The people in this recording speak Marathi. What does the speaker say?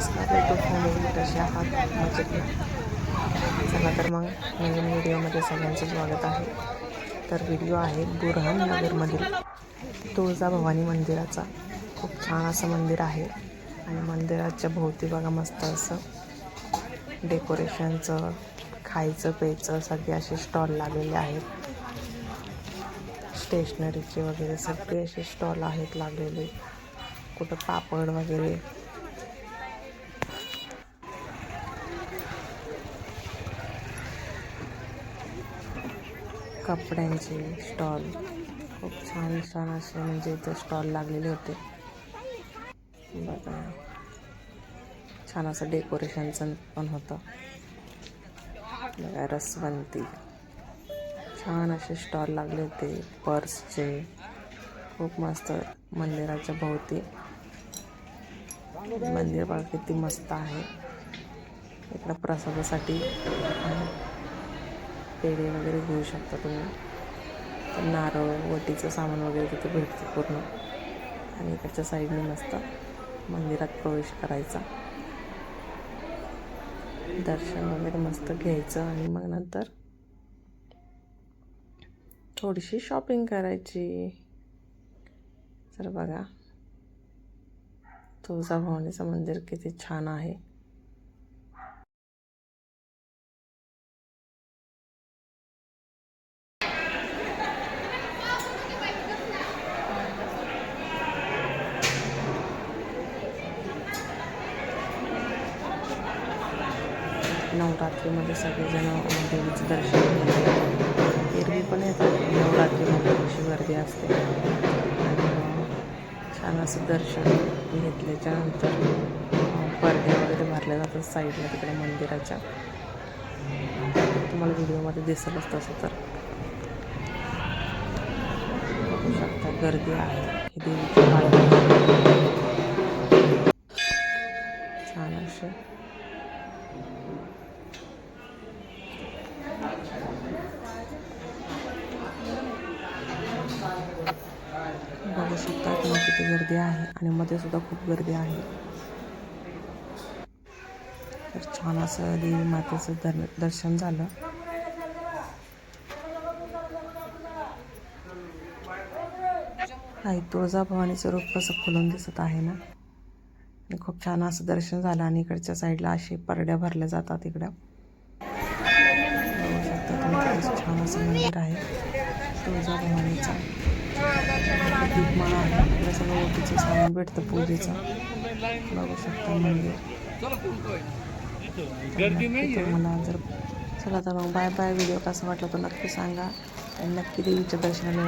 नमस्कार युट्यूब फॅमिली कसे आहात. मजेत चला तर मग नवीन व्हिडिओमध्ये सगळ्यांचं स्वागत आहे. तर व्हिडिओ आहे बुरहाननगरमधील तुळजाभवानी मंदिराचा. खूप छान असं मंदिर आहे. आणि मंदिराच्या भोवती बघा मस्त असं डेकोरेशनचं खायचं प्यायचं सगळे असे स्टॉल लागलेले आहेत. स्टेशनरीचे वगैरे सगळे असे स्टॉल आहेत लागलेले. कुठं पापड वगैरे कपड्यांचे स्टॉल. खूप छान छान असे म्हणजे इथं स्टॉल लागलेले होते. बघा. छान असं डेकोरेशनचं पण होतं. बघा रसवंती. छान असे स्टॉल लागले होते पर्सचे. खूप मस्त मंदिराच्या भोवती. मंदिर बघा किती मस्त आहे. इकडं प्रसादासाठी पेढे वगैरे घेऊ शकता तुम्ही. नारळ वटीचं सामान वगैरे तिथे भेटतं पूर्ण. आणि इकडच्या साईडने मस्त मंदिरात प्रवेश करायचा. दर्शन वगैरे मस्त घ्यायचं आणि मग नंतर थोडीशी शॉपिंग करायची. तर बघा तुळजाभवानीचं मंदिर किती छान आहे. नवरात्रीमध्ये सगळेजण देवीचं दर्शन घेतात. एरवी पण येतात. नवरात्रीमध्ये अशी गर्दी असते. आणि छान असं दर्शन घेतल्याच्या नंतर पडदे वगैरे भरले जातात साईडला तिकडे मंदिराच्या. तुम्हाला व्हिडिओमध्ये दिसलंच तसं तर. बघू शकता गर्दी आहे. ही देवीची पालखी छान असे बघू शकता तुम्ही किती गर्दी आहे आणि मध्ये सुद्धा खूप गर्दी आहे. तर छान असं देवी मातेचं दर दर्शन झालं. नाही तुळजाभवानीचं रूप कसं खुलून दिसत आहे ना? खूप छान असं दर्शन झालं आणि इकडच्या साईडला असे परड्या भरल्या जातात इकडं. किती छान असं मंदिर आहे. तुळजाभवानीचं दीपमाळा आहे. इकडे सगळं ओटीचं सामान भेटतं पूजेचं. बघू शकता मंदिर. तर मला जर चला तर मग बाय बाय व्हिडिओ कसा वाटला तो नक्की सांगा. आणि नक्की देवीच्या दर्शनाला.